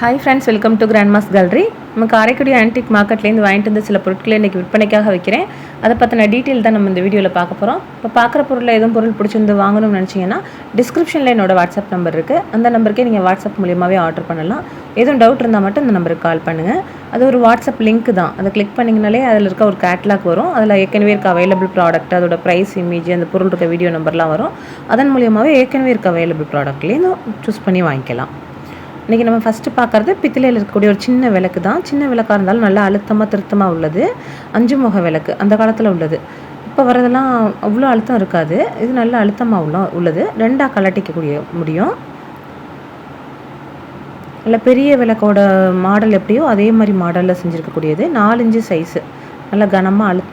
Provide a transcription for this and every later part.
Hi friends welcome to grand mass gallery நம்ம Karaikudi antique மார்க்கெட்லேருந்து வாங்கிட்டு வந்து சில பொருட்களை இன்றைக்கி விற்பனைக்காக வைக்கிறேன். அதை பற்றின டீட்டெயில் தான் நம்ம இந்த வீடியோவில் பார்க்க போகிறோம் இப்போ பார்க்குற பொருளில் எதுவும் பொருள் பிடிச்சிருந்து வாங்கணும்னு நினச்சிங்கன்னா டிஸ்கிரிப்ஷனில் என்னோட வாட்ஸ்அப் நம்பர் இருக்குது அந்த நம்பருக்கே நீங்கள் வாட்ஸ்அப் மூலியமாகவே ஆர்டர் பண்ணலாம். எதுவும் டவுட் இருந்தால் மட்டும் இந்த நம்பருக்கு கால் பண்ணுங்கள் அது ஒரு வாட்ஸ்அப் லிங்க் தான். அதை கிளிக் பண்ணிங்கனாலே அதில் இருக்க ஒரு கேட்லாக் வரும். அதில் ஏற்கனவே இருக்க அவைலபிள் ப்ராடக்ட் அதோட ப்ரைஸ் இமேஜ் அந்த பொருள் இருக்க வீடியோ நம்பர்லாம் வரும். அதன் மூலியமாகவே ஏற்கனவே இருக்க அவைலபிள் ப்ராடக்ட்லேயும் சூஸ் பண்ணி வாங்கிக்கலாம். இன்றைக்கி நம்ம ஃபஸ்ட்டு பார்க்குறது பித்தளையில் இருக்கக்கூடிய ஒரு சின்ன விளக்கு தான். சின்ன விளக்காக இருந்தாலும் நல்லா அழுத்தமாக திருத்தமாக உள்ளது. அஞ்சு முக விளக்கு அந்த காலத்தில் உள்ளது. இப்போ வரதெல்லாம் அவ்வளோ அழுத்தம் இருக்காது. இது நல்ல அழுத்தமாக உள்ள உள்ளது. ரெண்டாக கலட்டிக்கக்கூடிய முடியும். நல்ல பெரிய விளக்கோட மாடல் எப்படியோ அதே மாதிரி மாடலில் செஞ்சுருக்கக்கூடியது. நாலஞ்சு சைஸு நல்லா கனமாக அழு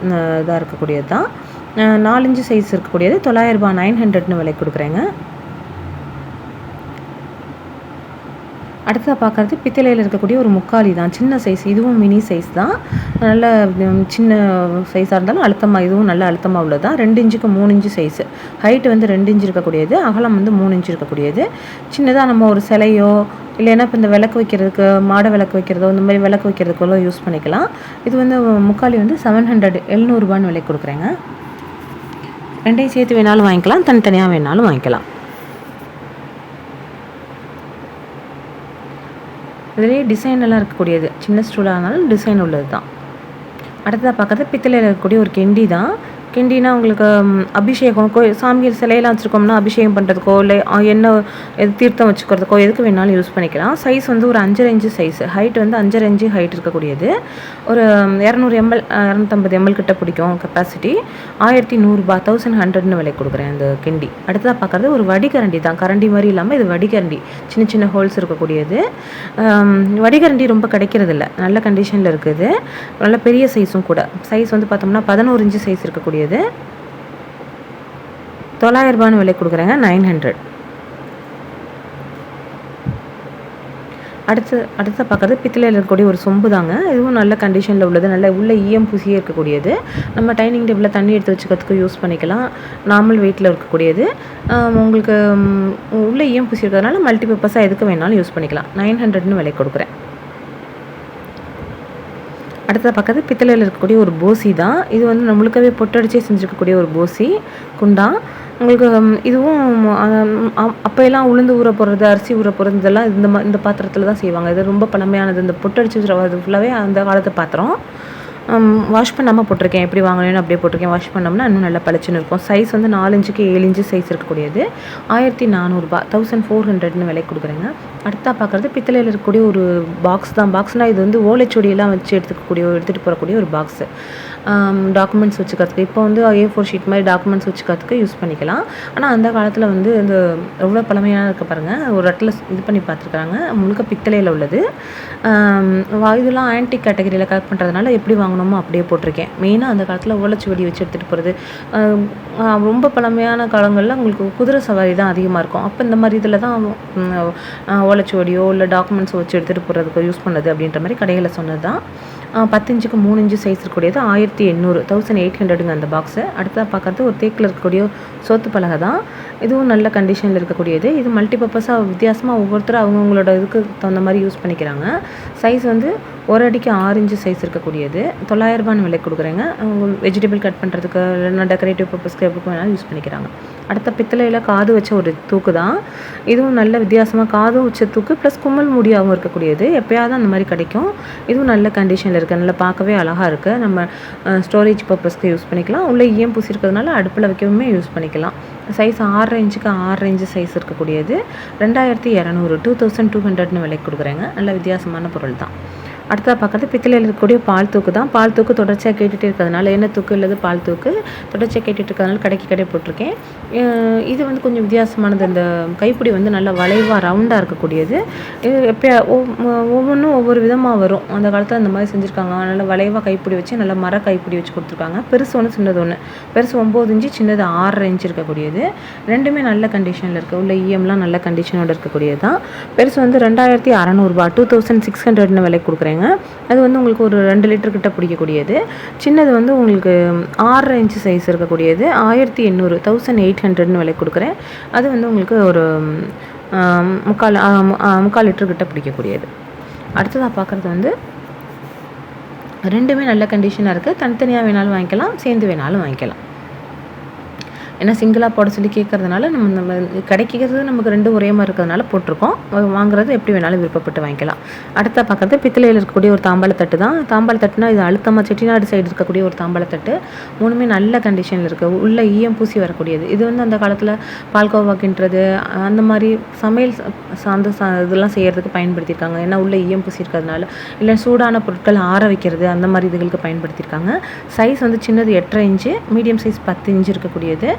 இதாக இருக்கக்கூடியது தான் நாலஞ்சு சைஸ் இருக்கக்கூடியது. தொள்ளாயிரரூபா நைன் ஹண்ட்ரட்னு விலை கொடுக்குறேங்க. அடுத்ததாக பார்க்குறது பித்தளையில் இருக்கக்கூடிய ஒரு முக்காலி தான். சின்ன சைஸ் இதுவும் மினி சைஸ் தான். நல்ல சின்ன சைஸாக இருந்தாலும் அழுத்தமாக இதுவும் நல்ல அழுத்தமாக உள்ளது தான் ரெண்டு இன்ச்சுக்கு மூணு இன்ச்சு சைஸு ஹைட்டு வந்து ரெண்டு இன்ச்சு இருக்கக்கூடியது. அகலம் வந்து மூணு இன்ச்சு இருக்கக்கூடியது. சின்னதாக நம்ம ஒரு சிலையோ இல்லைன்னா இப்போ இந்த விளக்கு வைக்கிறதுக்கு மாடை விளக்கு வைக்கிறதோ இந்த மாதிரி விளக்கு வைக்கிறதுக்கோ யூஸ் பண்ணிக்கலாம். இது வந்து முக்காலி வந்து செவன் ஹண்ட்ரட் எழுநூறுபான்னு விலை கொடுக்குறேங்க. ரெண்டையும் சேர்த்து வேணாலும் வாங்கிக்கலாம். தனித்தனியாக வேணாலும் வாங்கிக்கலாம். இதுலேயே டிசைன் எல்லாம் இருக்கக்கூடியது. சின்ன ஸ்டூலாக இருந்தாலும் டிசைன் உள்ளது தான் அடுத்ததாக பார்க்கறது பித்தளையில் இருக்கக்கூடிய ஒரு கெண்டி தான் கிண்டினா உங்களுக்கு அபிஷேகம் கோ சாமி சிலையெல்லாம் வச்சுருக்கோம்னா அபிஷேகம் பண்ணுறதுக்கோ இல்லை என்ன எது தீர்த்தம் வச்சுக்கிறதுக்கோ எதுக்கு வேணாலும் யூஸ் பண்ணிக்கலாம். சைஸ் வந்து ஒரு அஞ்சரை இன்ச்சு சைஸ் ஹைட் வந்து அஞ்சரை இன்ச்சு ஹைட் இருக்கக்கூடியது. ஒரு இரநூறு எம்எல் இரநூத்தம்பது எம்எல் கிட்ட பிடிக்கும் கெப்பாசிட்டி ஆயிரத்தி நூறுரூபா தௌசண்ட் ஹண்ட்ரட்னு விலை கொடுக்குறேன் அந்த கிண்டி. அடுத்ததாக பார்க்குறது ஒரு வடிகரண்டி தான். கரண்டி மாதிரி இல்லாமல் இது வடிகரண்டி. சின்ன சின்ன ஹோல்ஸ் இருக்கக்கூடியது. வடிகரண்டி ரொம்ப கிடைக்கிறது இல்லை நல்ல கண்டிஷனில் இருக்குது. நல்ல பெரிய சைஸும் கூட. சைஸ் வந்து பார்த்தோம்னா பதினோரு இன்ச்சு சைஸ் இருக்கக்கூடியது. தொள்ளாயிரம் ரூபான்னு விலை கொடுக்குறேங்க நைன் ஹண்ட்ரட் அடுத்து அடுத்த பார்க்குறது பித்தளையில் இருக்கக்கூடிய ஒரு சொம்பு தாங்க. இதுவும் நல்ல கண்டிஷனில் உள்ளது. நல்ல உள்ள ஈயம் பூசியே இருக்கக்கூடியது. நம்ம டைனிங் டேபிளில் தண்ணி எடுத்து வச்சுக்கிறதுக்கு யூஸ் பண்ணிக்கலாம். நார்மல் வெயிட்டில் இருக்கக்கூடியது. உங்களுக்கு உள்ள ஈயம் பூசி இருக்கிறதுனால மல்டிபர்பஸாக எதுக்கு வேணாலும் யூஸ் பண்ணிக்கலாம். நைன் ஹண்ட்ரட்னு விலை கொடுக்குறேன். அடுத்த பக்கத்து பித்தளையில் இருக்கக்கூடிய ஒரு போசி தான். இது வந்து நம்மளுக்கவே பொட்டடிச்சே செஞ்சுருக்கக்கூடிய ஒரு போசி குண்டா. உங்களுக்கு இதுவும் அப்போயெல்லாம் அப்போ எல்லாம் உளுந்து ஊற போடுறது அரிசி ஊற போடுறது இதெல்லாம் இந்த மா இந்த பாத்திரத்தில் தான் செய்வாங்க. இது ரொம்ப பழமையானது. இந்த பொட்டடிச்சு அது ஃபுல்லாகவே அந்த காலத்து பாத்திரம். வாஷ் பண்ணாமல் போட்டிருக்கேன். எப்படி வாங்கணும்னு அப்படியே போட்டிருக்கேன். வாஷ் பண்ணோம்னா இன்னும் நல்லா பளிச்சுன்னு இருக்கும். சைஸ் வந்து நாலு இன்ச்சுக்கு ஏழு இன்ச்சு சைஸ் இருக்கக்கூடியது. ஆயிரத்தி நானூறுரூபா தௌசண்ட் ஃபோர் ஹண்ட்ரட்னு விலை கொடுக்குறேங்க. அடுத்தா பார்க்குறது பித்தளையில் இருக்கக்கூடிய ஒரு பாக்ஸ் தான். பாக்ஸ்னால் இது வந்து ஓலைச்சொடியெல்லாம் வச்சு எடுத்துக்கக்கூடிய எடுத்துகிட்டு போகக்கூடிய ஒரு பாக்ஸு டாக்குமெண்ட்ஸ் வச்சுக்கிறதுக்கு. இப்போ வந்து ஏ ஃபோர் ஷீட் மாதிரி டாக்குமெண்ட்ஸ் வச்சுக்கிறதுக்கு யூஸ் பண்ணிக்கலாம். ஆனால் அந்த காலத்தில் வந்து இந்த எவ்வளோ பழமையான இருக்க பாருங்கள் ஒரு இடத்துல இது பண்ணி பார்த்துருக்காங்க முழுக்க பித்தளையில் உள்ளது. இதெல்லாம் ஆன்டிக் கேட்டகரியில் கலெக்ட் பண்ணுறதுனால எப்படி வாங்கணுமோ அப்படியே போட்டிருக்கேன். மெயினாக அந்த காலத்தில் ஓலைச்சுவடி வச்சு எடுத்துகிட்டு போகிறது ரொம்ப பழமையான காலங்களில் உங்களுக்கு குதிரை சவாரி தான் அதிகமாக இருக்கும். அப்போ இந்த மாதிரி இதில் தான் ம், ஓலைச்சுவடியோ இல்லை டாக்குமெண்ட்ஸ் வச்சு எடுத்துகிட்டு போகிறதுக்கு யூஸ் பண்ணது அப்படின்ற மாதிரி கடைகளை சொன்னது தான் பத்து இன்ச்சுக்கு மூணு இன்ச்சு சைஸ் இருக்கக்கூடியது. ஆயிரத்தி எண்ணூறு. தௌசண்ட் எயிட் ஹண்ட்ரடுங்க அந்த பாக்ஸு அடுத்ததாக பார்க்குறது ஒரு தேக்கில் இருக்கக்கூடிய சோத்து பலகை தான். இதுவும் நல்ல கண்டிஷனில் இருக்கக்கூடியது. இது மல்டிபர்பஸாக வித்தியாசமாக ஒவ்வொருத்தரும் அவங்கவுங்களோட இதுக்கு தகுந்த மாதிரி யூஸ் பண்ணிக்கிறாங்க. சைஸ் வந்து ஒரு அடிக்கு ஆறு இன்ச்சு சைஸ் இருக்கக்கூடியது. தொள்ளாயிரம் ரூபான்னு விலை கொடுக்குறேங்க. வெஜிடபிள் கட் பண்ணுறதுக்கு இல்லைன்னா டெக்கரேட்டிவ் பர்பஸ்க்கு எதுக்கு வேணாலும் யூஸ் பண்ணிக்கிறாங்க. அடுத்த பித்தளையில் காது வச்ச ஒரு தூக்கு தான் இதுவும் நல்ல வித்தியாசமாக காது வச்ச தூக்கு ப்ளஸ் கும்மல் முடியாகவும் இருக்கக்கூடியது. எப்பயாவது அந்த மாதிரி கிடைக்கும். இதுவும் நல்ல கண்டிஷனில் இருக்குது நல்லா பார்க்கவே அழகாக இருக்குது நம்ம ஸ்டோரேஜ் பர்பஸ்க்கு யூஸ் பண்ணிக்கலாம். உள்ளே ஈயம் பூசி இருக்கிறதுனால அடுப்பில் வைக்கவுமே யூஸ் பண்ணிக்கலாம். சைஸ் ஆறு ரேஞ்சுக்கு ஆறு ரேஞ்சு சைஸ் இருக்கக்கூடியது. ரெண்டாயிரத்தி இரநூறு டூ தௌசண்ட் டூ ஹண்ட்ரட்னு விலைக்கு கொடுக்குறேங்க. நல்ல வித்தியாசமான பொருள் தான் அடுத்ததாக பார்க்குறது பித்தளையில் இருக்கக்கூடிய பால் தூக்கு தான். பால் தூக்கு தொடர்ச்சியாக கேட்டுகிட்டே இருக்கிறதுனால என்ன தூக்கு இல்லது பால் தூக்கு தொடர்ச்சியாக கேட்டுகிட்டு இருக்கிறதுனால கடைக்கு கடை போட்டிருக்கேன். இது வந்து கொஞ்சம் வித்தியாசமானது. இந்த கைப்பிடி வந்து நல்லா வளைவாக ரவுண்டாக இருக்கக்கூடியது. இது எப்போ ஒவ்வொன்றும் ஒவ்வொரு விதமாக வரும். அந்த காலத்தில் அந்த மாதிரி செஞ்சுருக்காங்க. நல்லா வளைவாக கைப்பிடி வச்சு நல்லா மர கைப்பிடி வச்சு கொடுத்துருக்காங்க. பெருசு ஒன்று சின்னது ஒன்று பெருசு ஒம்பது இன்ச்சு சின்னது ஆறரை இன்ச்சு இருக்கக்கூடியது. ரெண்டுமே நல்ல கண்டிஷனில் இருக்குது உள்ள இஎம்லாம் நல்ல கண்டிஷனோட இருக்கக்கூடியது தான். பெருசு வந்து ரெண்டாயிரத்தி அறநூறுபா டூ தௌசண்ட் சிக்ஸ் ஹண்ட்ரட்னு விலை கொடுக்குறேன். கொடுக்குறேங்க அது வந்து உங்களுக்கு ஒரு ரெண்டு லிட்டர் கிட்ட பிடிக்கக்கூடியது சின்னது வந்து உங்களுக்கு ஆறரை இன்ச்சு சைஸ் இருக்கக்கூடியது. ஆயிரத்தி எண்ணூறு தௌசண்ட் எயிட் ஹண்ட்ரட்னு விலை கொடுக்குறேன். அது வந்து உங்களுக்கு ஒரு முக்கால் முக்கால் லிட்டர் கிட்ட பிடிக்கக்கூடியது அடுத்ததாக பார்க்குறது வந்து ரெண்டுமே நல்ல கண்டிஷனாக இருக்குது தனித்தனியாக வேணாலும் வாங்கிக்கலாம் சேர்ந்து வேணாலும் வாங்கிக்கலாம். ஏன்னா சிங்கிளாக போட சொல்லி கேட்கறதுனால நம்ம நம்ம கிடைக்கிறது நமக்கு ரெண்டு ஒரே மாதிரி இருக்கிறதுனால போட்டிருக்கோம். வாங்குறது எப்படி வேணாலும் விருப்பப்பட்டு வாங்கிக்கலாம். அடுத்த பக்கத்து பித்தளையில் இருக்கக்கூடிய ஒரு தாம்பாளத்தட்டு தான். தாம்பாளத்தட்டுனா இது அழுத்தமாக செட்டிநாடு சைடு இருக்கக்கூடிய ஒரு தாம்பாளத்தட்டு மூணுமே நல்ல கண்டிஷனில் இருக்குது உள்ளே ஈயம் பூசி வரக்கூடியது. இது வந்து அந்த காலத்தில் பால்கோவா கிண்டுறது அந்த மாதிரி சமையல் சார்ந்த சா இதெல்லாம் செய்கிறதுக்கு பயன்படுத்தியிருக்காங்க. ஏன்னா உள்ளே ஈயம் பூசி இருக்கிறதுனால. இல்லை சூடான பொருட்கள் ஆற வைக்கிறது அந்த மாதிரி இதுகளுக்கு பயன்படுத்தியிருக்காங்க. சைஸ் வந்து சின்னது எட்டரை இன்ச்சு மீடியம் சைஸ் பத்து இன்ச்சு இருக்கக்கூடியது.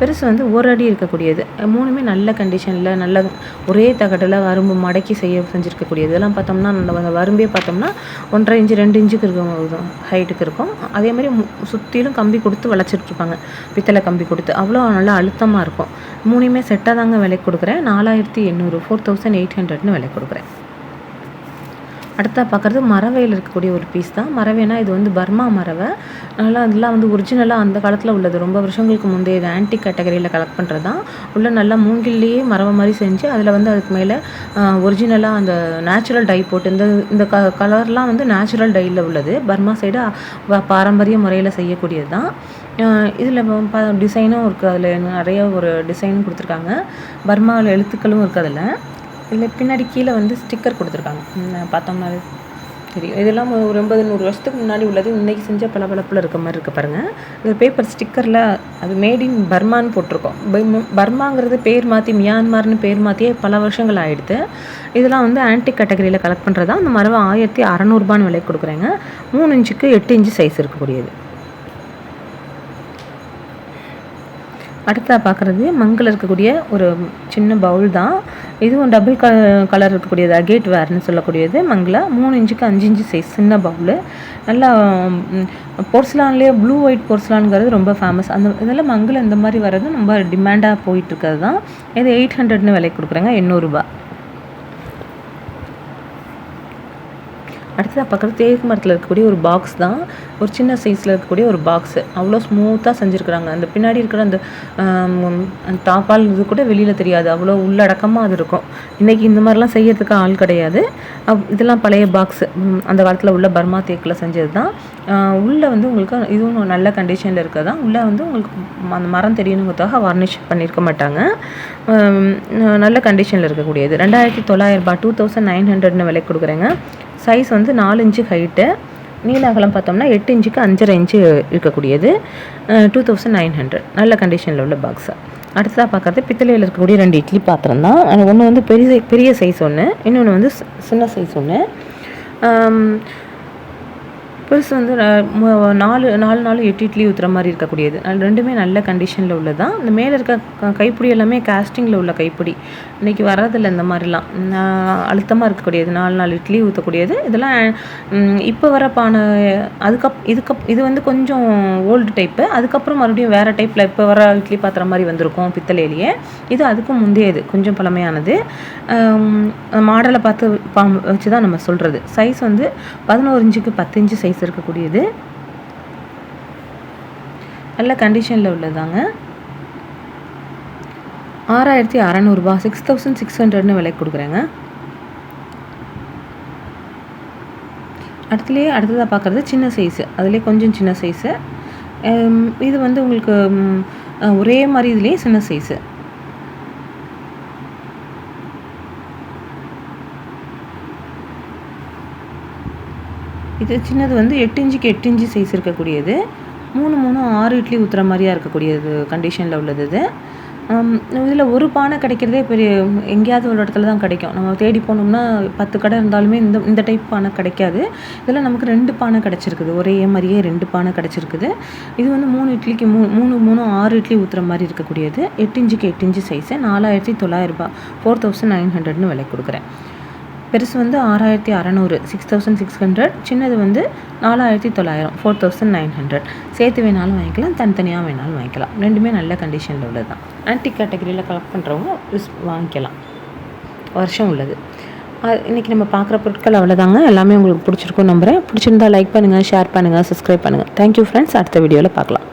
பெருசு வந்து ஒரு அடி இருக்கக்கூடியது. மூணுமே நல்ல கண்டிஷனில் நல்ல ஒரே தகட்டில் வரும்பு மடக்கி செய்ய செஞ்சுருக்கக்கூடியது. இதெல்லாம் பார்த்தோம்னா நம்ம வரும்பே பார்த்தோம்னா ஒன்றரை இன்ச்சு ரெண்டு இன்ச்சுக்கு இருக்கும். ஹைட்டுக்கு இருக்கும். அதே மாதிரி சுற்றிலும் கம்பி கொடுத்து வளைச்சிட்ருப்பாங்க. பித்தளை கம்பி கொடுத்து. அவ்வளோ நல்லா அழுத்தமாக இருக்கும். மூணுமே செட்டாக தாங்க விலை கொடுக்குறேன். நாலாயிரத்தி எண்ணூறு ஃபோர் தௌசண்ட் எயிட் ஹண்ட்ரட்னு விலை கொடுக்குறேன். அடுத்தா பார்க்குறது மரவையில் இருக்கக்கூடிய ஒரு பீஸ் தான். மரவைனா இது வந்து பர்மா மரவை. நல்லா அதெல்லாம் வந்து ஒரிஜினலாக அந்த காலத்தில் உள்ளது. ரொம்ப வருஷங்களுக்கு முந்தைய இது ஆன்டி கேட்டகரியில் கலெக்ட் பண்ணுறது தான் உள்ளே நல்லா மூங்கிலேயே மரவை மாதிரி செஞ்சு அதில் வந்து அதுக்கு மேலே ஒரிஜினலாக அந்த நேச்சுரல் டை போட்டு இந்த இந்த க கலர்லாம் வந்து நேச்சுரல் டையில் உள்ளது. பர்மா சைடு பாரம்பரிய முறையில் செய்யக்கூடியது தான் இதில் ப டிசைனும் இருக்குது அதில் நிறைய ஒரு டிசைனும் கொடுத்துருக்காங்க. பர்மாவில் எழுத்துக்களும் இருக்குது அதில். இதில் பின்னாடி கீழே வந்து ஸ்டிக்கர் கொடுத்துருக்காங்க. பார்த்தோம்னாலே தெரியும். இதெல்லாம் ஒரு எண்பது நூறு வருஷத்துக்கு முன்னாடி உள்ளது. இன்றைக்கி செஞ்ச பளபளப்பில் இருக்க மாதிரி இருக்குது பாருங்கள் இந்த பேப்பர் ஸ்டிக்கரில் அது மேட் இன் பர்மான்னு போட்டிருக்கோம். பர்மாங்கிறது பேர் மாற்றி மியான்மார்னு பேர் மாற்றியே பல வருஷங்கள் ஆகிடுது இதெல்லாம் வந்து ஆன்டிக் கேட்டகரியில் கலெக்ட் பண்ணுறதா அந்த மரபு ஆயிரத்தி அறநூறுபான்னு விலை கொடுக்குறேங்க. மூணு இன்ச்சுக்கு எட்டு இன்ச்சு சைஸ் இருக்கக்கூடியது. அடுத்ததாக பார்க்குறது மங்கில் இருக்கக்கூடிய ஒரு சின்ன பவுல் தான். இதுவும் டபுள் க கலர் இருக்கக்கூடியது? அகேட் வேர்னு சொல்லக்கூடியது மங்கில். மூணு இன்ச்சுக்கு அஞ்சு இன்ச்சு சைஸ் சின்ன பவுல் நல்லா போர்ஸ்லான்லேயே ப்ளூ ஒயிட் போர்ஸ்லான்ங்கிறது ரொம்ப ஃபேமஸ் அந்த இதெல்லாம் மங்கில் இந்த மாதிரி வர்றது ரொம்ப டிமாண்டாக போயிட்டுருக்கிறது தான். இது எயிட் ஹண்ட்ரட்னு விலை கொடுக்குறேங்க எண்ணூறுரூபா அடுத்தது பக்கத்தில் தேக்கு மரத்தில் இருக்கக்கூடிய ஒரு பாக்ஸ் தான். ஒரு சின்ன சைஸில் இருக்கக்கூடிய ஒரு பாக்ஸு அவ்வளோ ஸ்மூத்தாக செஞ்சுருக்குறாங்க. அந்த பின்னாடி இருக்கிற அந்த டாப்பால் இது கூட வெளியில் தெரியாது. அவ்வளோ உள்ளடக்கமாக அது இருக்கும். இன்றைக்கி இந்த மாதிரிலாம் செய்யறதுக்கு ஆள் கிடையாது. இதெல்லாம் பழைய பாக்ஸு அந்த காலத்தில் உள்ள பர்மா தேக்கில் செஞ்சது தான் உள்ளே வந்து உங்களுக்கு இதுவும் நல்ல கண்டிஷனில் இருக்கிறது தான் உள்ளே வந்து உங்களுக்கு அந்த மரம் தெரியணுங்கிறதுக்காக வார்னிஷ் பண்ணியிருக்க மாட்டாங்க. நல்ல கண்டிஷனில் இருக்கக்கூடியது. ரெண்டாயிரத்தி தொள்ளாயிரரூபா டூ தௌசண்ட் நைன் ஹண்ட்ரட்னு விலை கொடுக்குறேங்க. சைஸ் வந்து நாலு இன்ச்சு ஹைட்டு நீல அகலம் பார்த்தோம்னா எட்டு இன்ச்சுக்கு அஞ்சரை இன்ச்சு இருக்கக்கூடியது. டூ தௌசண்ட் நைன் ஹண்ட்ரட் நல்ல கண்டிஷனில் உள்ள பாக்ஸை அடுத்ததாக பார்க்குறது பித்தளையில் இருக்கக்கூடிய ரெண்டு இட்லி பாத்திரம் தான். ஒன்று வந்து பெரிய பெரிய சைஸ் ஒன்று இன்னொன்று வந்து சின்ன சைஸ் ஒன்று பெருசு வந்து நாலு நாலு நாலு எட்டு இட்லி ஊற்றுற மாதிரி இருக்கக்கூடியது. ரெண்டுமே நல்ல கண்டிஷனில் உள்ளது தான் இந்த மேலே இருக்க கைப்பிடி எல்லாமே காஸ்டிங்கில் உள்ள கைப்பிடி. இன்றைக்கி வர்றதில்ல இந்த மாதிரிலாம். அழுத்தமாக இருக்கக்கூடியது. நாலு நாலு இட்லி ஊற்றக்கூடியது இதெல்லாம் இப்போ வர பானை அதுக்கப் இதுக்கப் இது வந்து கொஞ்சம் ஓல்டு டைப்பு அதுக்கப்புறம் மறுபடியும் வேறு டைப்பில் இப்போ வர இட்லி பாத்திரம் மாதிரி வந்திருக்கும் பித்தளையிலேயே. இது அதுக்கும் முந்தையது கொஞ்சம் பழமையானது. மாடலை பார்த்து பா வச்சு தான் நம்ம சொல்கிறது சைஸ் வந்து பதினோரு இன்ச்சுக்கு பத்து இன்ச்சு சைஸ் இருக்கக்கூடியது நல்ல கண்டிஷனில் உள்ளதாங்க. ஆறாயிரத்தி அறநூறுபா சிக்ஸ் தௌசண்ட் சிக்ஸ் ஹண்ட்ரட்னு விலை கொடுக்குறேங்க. அடுத்துலேயே அடுத்ததாக பார்க்குறது சின்ன சைஸு அதுலேயே கொஞ்சம் சின்ன சைஸு இது வந்து உங்களுக்கு ஒரே மாதிரி இதுலேயே சின்ன சைஸு இது சின்னது வந்து எட்டு இன்ச்சுக்கு எட்டு இன்ச்சு சைஸ் இருக்கக்கூடியது. மூணு மூணு ஆறு இட்லி ஊற்றுற மாதிரியாக இருக்கக்கூடியது கண்டிஷனில் உள்ளது இது. இதில் ஒரு பானை கிடைக்கிறதே பெரிய எங்கேயாவது ஒரு இடத்துல தான் கிடைக்கும். நம்ம தேடி போனோம்னா பத்து கடை இருந்தாலுமே இந்த இந்த டைப் பானை கிடைக்காது. இதில் நமக்கு ரெண்டு பானை கிடச்சிருக்குது. ஒரே மாதிரியே ரெண்டு பானை கிடச்சிருக்குது. இது வந்து மூணு இட்லிக்கு மூ மூணு மூணு ஆறு இட்லி ஊற்றுற மாதிரி இருக்கக்கூடியது. எட்டு இன்ச்சுக்கு எட்டு இன்ச்சு சைஸு நாலாயிரத்தி தொள்ளாயிரரூபா ஃபோர் தௌசண்ட் நைன் ஹண்ட்ரட்னு விலை கொடுக்குறேன். பெருசு வந்து ஆறாயிரத்தி அறநூறு சிக்ஸ் தௌசண்ட் சிக்ஸ் ஹண்ட்ரட் சின்னது வந்து நாலாயிரத்தி தொள்ளாயிரம் ஃபோர் தௌசண்ட் நைன் ஹண்ட்ரட் சேர்த்து வேணாலும் வாங்கிக்கலாம் தனித்தனியாக வேணாலும் வாங்கிக்கலாம். ரெண்டுமே நல்ல கண்டிஷனில் உள்ளது தான். ஆன்டி கேட்டகரியில் கலெக்ட் பண்ணுறவங்க யூஸ் வாங்கிக்கலாம். வருஷம் உள்ளது. இன்றைக்கி நம்ம பார்க்குற பொருட்கள் அவ்வளோதாங்க எல்லாமே உங்களுக்கு பிடிச்சிருக்கும் நம்புகிறேன் பிடிச்சிருந்தா லைக் பண்ணுங்கள் ஷேர் பண்ணுங்கள் சப்ஸ்கிரைப் பண்ணுங்கள் தேங்க்யூ ஃப்ரெண்ட்ஸ் அடுத்த வீடியோவில் பார்க்கலாம்.